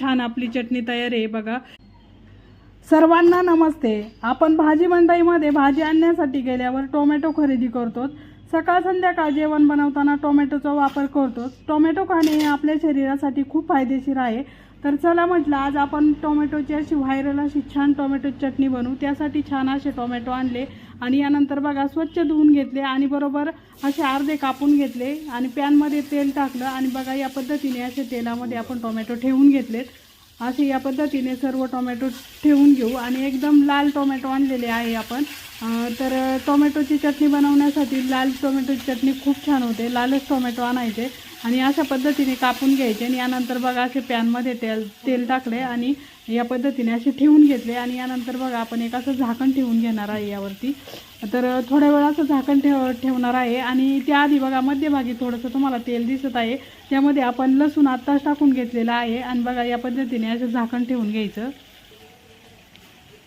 छान आपली चटणी तयार आहे बघा. सर्वांना नमस्ते. आपण भाजी मंडईमध्ये भाजी आणण्यासाठी गेल्यावर टोमॅटो खरेदी करतो. सकाळ संध्याकाळ जेवण बनवताना टोमॅटोचा वापर करतो. टोमॅटो खाणे हे आपल्या शरीरासाठी खूप फायदेशीर आहे. तर चला म्हटलं आज आपण टोमॅटोची अशी व्हायरल अशी छान टोमॅटो चटणी बनवू. त्यासाठी छान असे टोमॅटो आणले आणि यानंतर बघा स्वच्छ धुवून घेतले आणि बरोबर असे अर्धे कापून घेतले आणि पॅनमध्ये तेल टाकलं आणि बघा या पद्धतीने असे तेलामध्ये आपण टोमॅटो ठेवून घेतलेत. असे या पद्धतीने सर्व टोमॅटो ठेवून घेऊ आणि एकदम लाल टोमॅटो आणलेले आहे आपण. तर टोमॅटोची चटणी बनवण्यासाठी लाल टोमॅटोची चटणी खूप छान होते. लालच टोमॅटो आणायचे. आणि अशा पद्धतीने कापून घ्यायचे आणि यानंतर बघा असे पॅनमध्ये तेल तेल टाकले आणि या पद्धतीने असे ठेवून घेतले आणि यानंतर बघा आपण एक असं झाकण ठेवून घेणार आहे यावरती. तर थोड्या वेळ असं झाकण ठेव ठेवणार आहे आणि त्याआधी बघा मध्यभागी थोडंसं तुम्हाला तेल दिसत आहे. त्यामध्ये आपण लसूण आत्ताच टाकून घेतलेला आहे आणि बघा या पद्धतीने असं झाकण ठेवून घ्यायचं.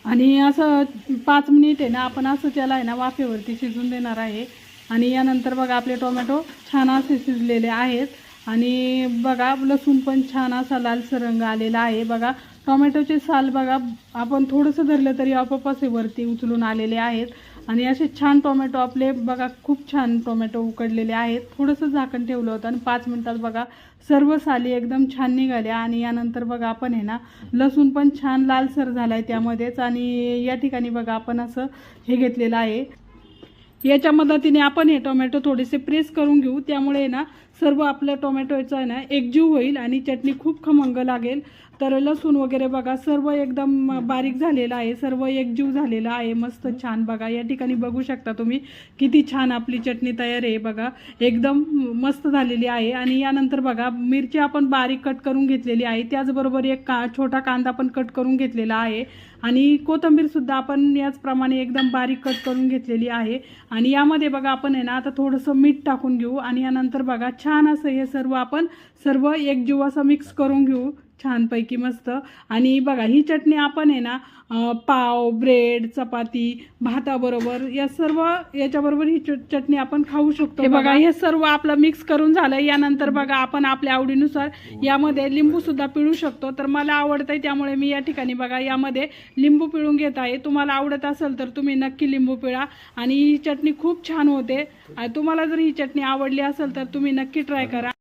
आणि असं पाच मिनिट आहे ना आपण असं त्याला आहे ना वाफेवरती शिजून देणार आहे. आणि यानंतर बघा आपले टोमॅटो छान असे शिजलेले आहेत. आणि बघा लसूण पण छान असा लालसर रंग आलेला आहे. बघा टोमॅटोचे साल बघा आपण थोडंसं धरलं तरी आपोआप असे वरती उचलून आलेले आहेत. आणि असे छान टोमॅटो आपले बघा खूप छान टोमॅटो उकडलेले आहेत. थोडंसं झाकण ठेवलं होतं आणि पाच मिनटात बघा सर्व साली एकदम छान निघाल्या. आणि यानंतर बघा आपण आहे ना लसूण पण छान लालसर झाला आहे त्यामध्येच. आणि या ठिकाणी बघा आपण असं हे घेतलेलं आहे. याच्या मदतीने आपण हे टोमॅटो थोडेसे प्रेस करून घेऊ. त्यामुळे ना सर्व आपलं टोमॅटोचं आहे ना एकजीव होईल आणि चटणी खूप खमंग लागेल. तर लसूण वगैरे बघा सर्व एकदम बारीक झालेलं आहे सर्व एकजीव झालेलं आहे. मस्त छान बघा या ठिकाणी बघू शकता तुम्ही किती छान आपली चटणी तयार आहे बघा. एकदम मस्त झालेली आहे. आणि यानंतर बघा मिरची आपण बारीक कट करून घेतलेली आहे. त्याचबरोबर एक का छोटा कांदा पण कट करून घेतलेला आहे. आणि कोथंबीरसुद्धा आपण याचप्रमाणे एकदम बारीक कट करून घेतलेली आहे. आणि यामध्ये बघा आपण आहे ना आता थोडंसं मीठ टाकून घेऊ आणि यानंतर बघा छान असं हे सर्व आपण सर्व एकजीव असं मिक्स करून घेऊ. छानपैकी मस्त. आणि बघा ही चटणी आपण आहे ना पाव ब्रेड चपाती भाताबरोबर या सर्व याच्याबरोबर ही चटणी आपण खाऊ शकतो. बघा हे सर्व आपलं मिक्स करून झालं यानंतर बघा आपण आपल्या आवडीनुसार यामध्ये लिंबू सुद्धा पिळू शकतो. तर मला आवडतंय त्यामुळे मी या ठिकाणी बघा यामध्ये लिंबू पिळून घेत आहे. तुम्हाला आवडत असेल तर तुम्ही नक्की लिंबू पिळा. आणि ही चटणी खूप छान होते. तुम्हाला जर ही चटणी आवडली असेल तर तुम्ही नक्की ट्राय करा.